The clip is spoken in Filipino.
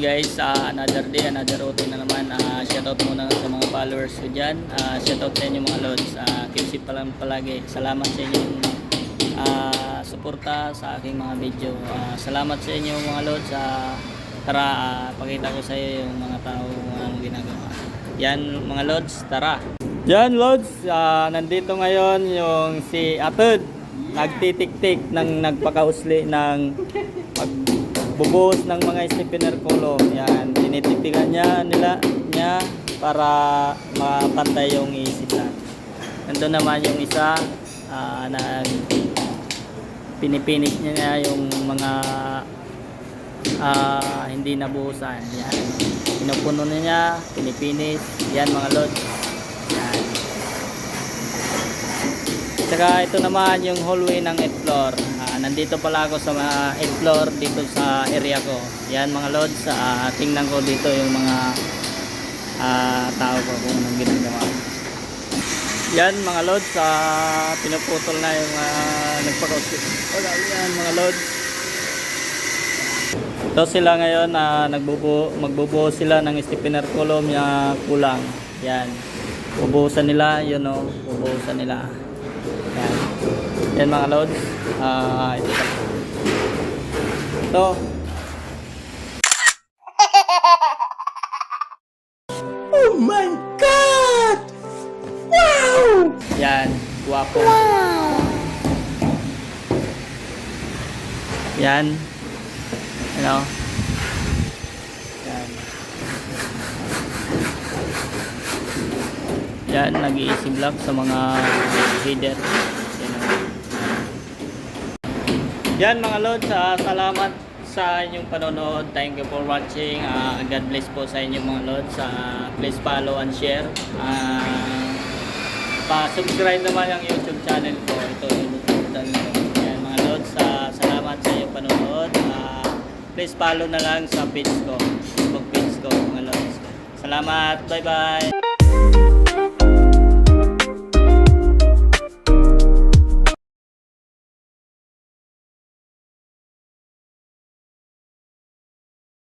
guys, ah, another day, another routine na naman. Ah, shoutout muna sa mga followers ko dyan. Ah, shoutout sa inyo mga lods. Keep safe pa lang palagi. Salamat sa inyong ah, suporta sa aking mga video. Ah, salamat sa inyo mga lods. Ah, tara, ah, pakita ko sa iyo yung mga tao ang ginagawa. Yan mga lods, tara. Yan lods, ah, nandito ngayon yung si Atod. Nagtitik-tik ng nagpakausli ng pagbubuhos ng mga stiffener column. Yan, tinitiktikan niya nila niya para mapantay yung isip natin. Nandun naman yung isa ah, na pinipinis niya yung mga ah, hindi nabuhusan. Yan. Pinupuno na niya, pinipinis. Yan mga lods. Yan. Tsaka ito naman yung hallway ng 8th floor. Ah, nandito pala ako sa mga 8th floor dito sa area ko. Yan mga lods, ah, tingnan ko dito yung mga ah, tao ko kung anong ginagawa. Yan mga lods, ah, pinuputol na yung uh, nagpakausip. Wala yan mga lods. Ito sila ngayon na nagbubuo, magbubuo sila ng stiffener column na kulang. Yan. Bubuhusan nila, yun o, bubuhusan nila. Yan. Yan mga lods. Ah, ito. Ito. Oh my God! Wow! Yan, guwapo. Yan. Ano? Yan. Yan, nag-easy block sa mga header. Yan. mga lods, ah, salamat sa inyong panonood. Thank you for watching. Ah, God bless po sa inyong mga lods. Ah, please follow and share. Ah, pa-subscribe naman ang YouTube channel ko. Ito yung YouTube. Yan mga lods, ah, salamat sa inyong panonood. Ah, please follow na lang sa page ko. Facebook page ko mga lods. Salamat. Bye-bye.